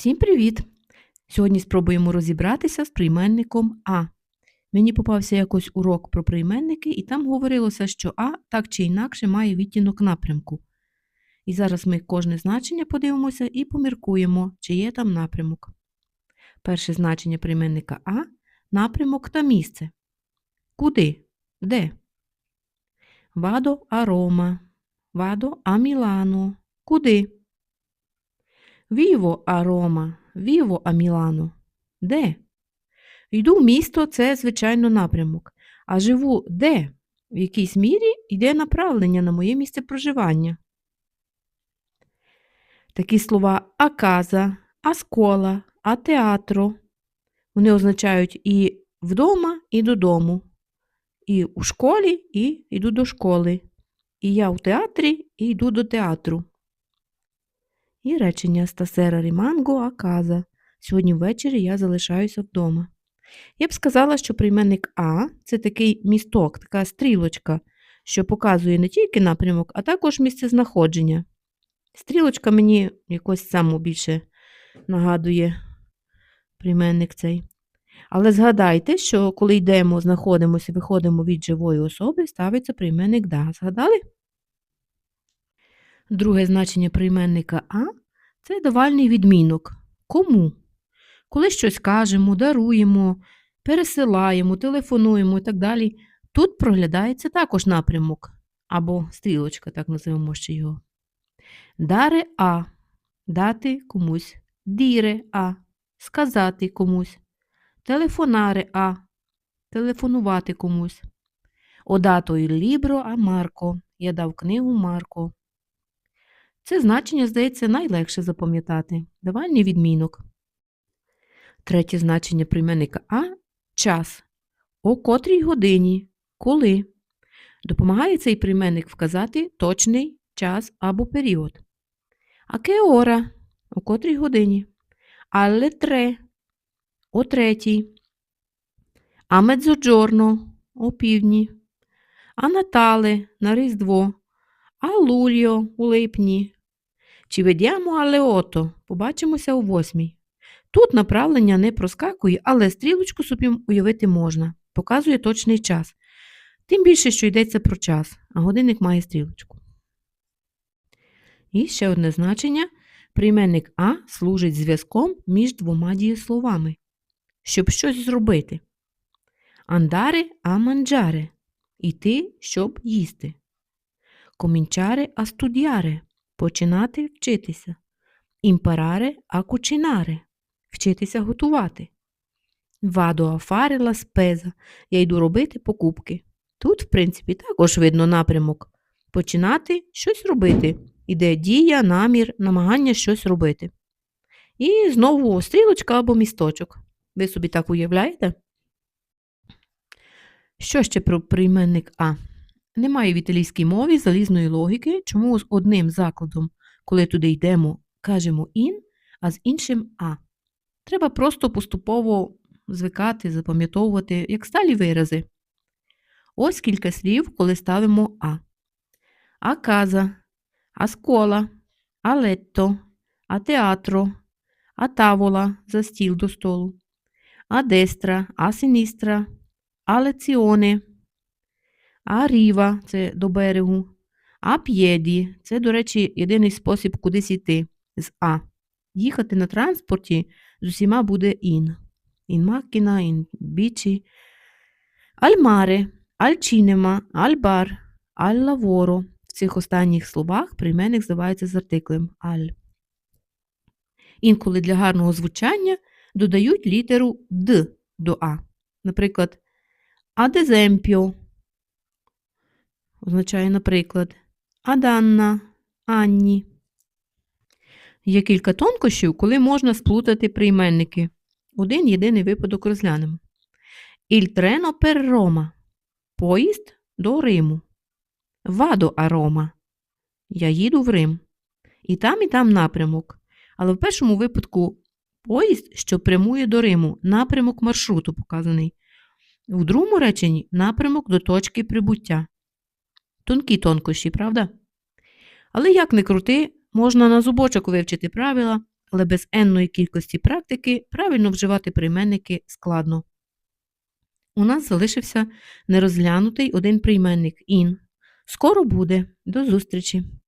Всім привіт! Сьогодні спробуємо розібратися з прийменником А. Мені попався якось урок про прийменники, і там говорилося, що А так чи інакше має відтінок напрямку. І зараз ми кожне значення подивимося і поміркуємо, чи є там напрямок. Перше значення прийменника А напрямок та місце. Куди? Де? Вадо а Рома. Вадо а Мілано. Куди? Віво а Рома, віво а Мілано. Де? Йду в місто це, звичайно, напрямок. А живу де? В якійсь мірі йде направлення на моє місце проживання. Такі слова аказа, аскола, а театро. Вони означають і вдома, і додому. І у школі, і йду до школи. І я в театрі, і йду до театру. І речення Стасера Ріманго Аказа. Сьогодні ввечері я залишаюся вдома. Я б сказала, що прийменник А це такий місток, така стрілочка, що показує не тільки напрямок, а також місце знаходження. Стрілочка мені якось саму більше нагадує прийменник цей. Але згадайте, що коли йдемо, знаходимося, виходимо від живої особи, ставиться прийменник да. Згадали? Друге значення прийменника А це давальний відмінок. Кому? Коли щось кажемо, даруємо, пересилаємо, телефонуємо і так далі, тут проглядається також напрямок або стрілочка, так називаємо ще його. Даре А. Дати комусь. Діре А. Сказати комусь. Телефонаре А. Телефонувати комусь. Одато il libro а Марко. Я дав книгу Марко. Це значення, здається, найлегше запам'ятати. Давальний відмінок. Третє значення прийменника А час. О котрій годині. Коли. Допомагає цей прийменник вказати точний час або період. А ке ора? О котрій годині. Алле тре. О третій. А медзоджорно. О півдні. А Натале на Різдво. А Лульо у липні. Чи ведямо але ото, побачимося у восьмій. Тут направлення не проскакує, але стрілочку собі уявити можна, показує точний час. Тим більше, що йдеться про час, а годинник має стрілочку. І ще одне значення. Прийменник А служить зв'язком між двома дієсловами, щоб щось зробити. Андаре а манджаре іти, щоб їсти. Комінчаре а студіаре починати вчитися. Імпараре а кучинаре вчитися готувати. Вадо а фаре спеза я йду робити покупки. Тут, в принципі, також видно напрямок починати щось робити. Іде дія, намір, намагання щось робити. І знову стрілочка або місточок. Ви собі так уявляєте? Що ще про прийменник А? Немає в італійській мові залізної логіки, чому з одним закладом, коли туди йдемо, кажемо ін, а з іншим а. Треба просто поступово звикати, запам'ятовувати, як сталі вирази. Ось кілька слів, коли ставимо а. А каза, а скола, а летто, а театро, а тавола за стіл до столу, а дестра, а синістра, а ріва це до берегу, а п'єді це, до речі, єдиний спосіб кудись йти з А. Їхати на транспорті з усіма буде ін. Ін макіна, ін бічі. Альмаре, альчінема, альбар, аль-лаворо. В цих останніх словах прийменник здавається з артиклем аль. Інколи для гарного звучання додають літеру Д до А. Наприклад, адеземпіо означає, наприклад, Аданна, Анні. Є кілька тонкощів, коли можна сплутати прийменники. Один єдиний випадок розглянемо. Il treno per. Поїзд до Риму. Вадо а Рома. Я їду в Рим. І там, і там напрямок. Але в першому випадку поїзд, що прямує до Риму, напрямок маршруту показаний. У другому реченні напрямок до точки прибуття. Тонкі тонкощі, правда? Але як не крути, можна на зубочок вивчити правила, але без енної кількості практики правильно вживати прийменники складно. У нас залишився нерозглянутий один прийменник ін. Скоро буде. До зустрічі!